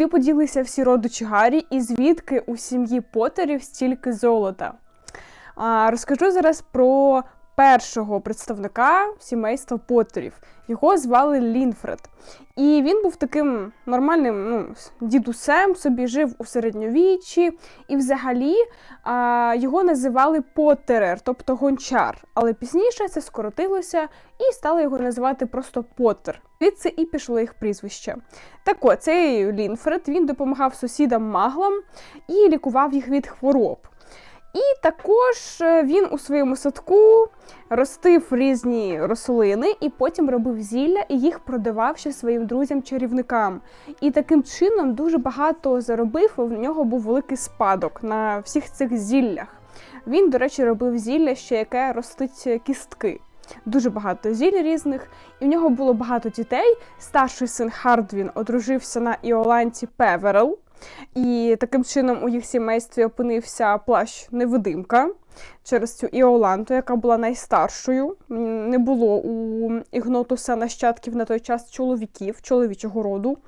Куди поділися всі родичі Гаррі і звідки у сім'ї Поттерів стільки золота? Розкажу зараз про першого представника сімейства Поттерів. Його звали Лінфред. І він був таким нормальним ну, дідусем, собі жив у середньовіччі, і взагалі а, його називали Поттерер, тобто гончар. Але пізніше це скоротилося і стали його називати просто Поттер. Звідси і пішло їх прізвище. Так от, цей Лінфред він допомагав сусідам маглам і лікував їх від хвороб. І також е, він у своєму садку ростив різні рослини і потім робив зілля і їх продавав ще своїм друзям-чарівникам. І таким чином дуже багато заробив. У нього був великий спадок на всіх цих зіллях. Він, до речі, робив зілля ще яке ростить кістки. Дуже багато зіль різних, і в нього було багато дітей. Старший син Хардвін одружився на Іоланті Певерел, і таким чином у їх сімействі опинився плащ невидимка через цю Іоланту, яка була найстаршою. Не було у Ігнотуса нащадків на той час чоловіків, чоловічого роду.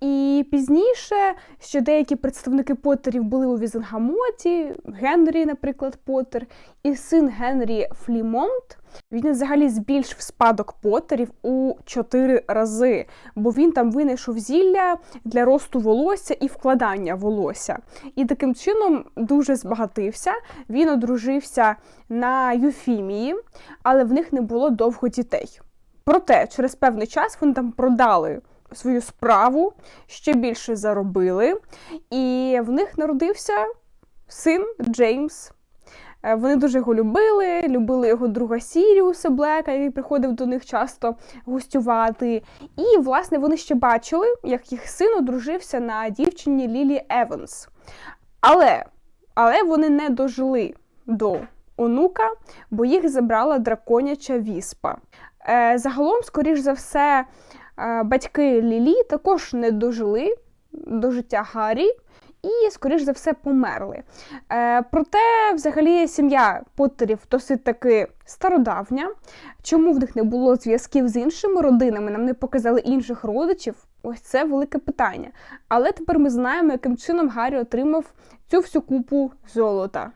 І пізніше ще деякі представники Поттерів були у Візенгамоті, Генрі, наприклад, Поттер, і син Генрі Флімонт. Він взагалі збільшив спадок Поттерів у чотири рази, бо він там винайшов зілля для росту волосся і вкладання волосся. І таким чином дуже збагатився. Він одружився на Юфімії, але в них не було довго дітей. Проте через певний час вони там продали свою справу, ще більше заробили, і в них народився син Джеймс. Е, Вони дуже його любили, любили його друга Сіріуса Блека, який приходив до них часто гостювати. І, власне, вони ще бачили, як їх син одружився на дівчині Лілі Еванс. Але, але вони не дожили до онука, бо їх забрала драконяча віспа. Е, загалом, скоріш за все, е, батьки Лілі також не дожили до життя Гаррі і, скоріш за все, померли. Е, проте, взагалі, сім'я Поттерів досить таки стародавня. Чому в них не було зв'язків з іншими родинами, нам не показали інших родичів? Ось це велике питання. Але тепер ми знаємо, яким чином Гаррі отримав цю всю купу золота.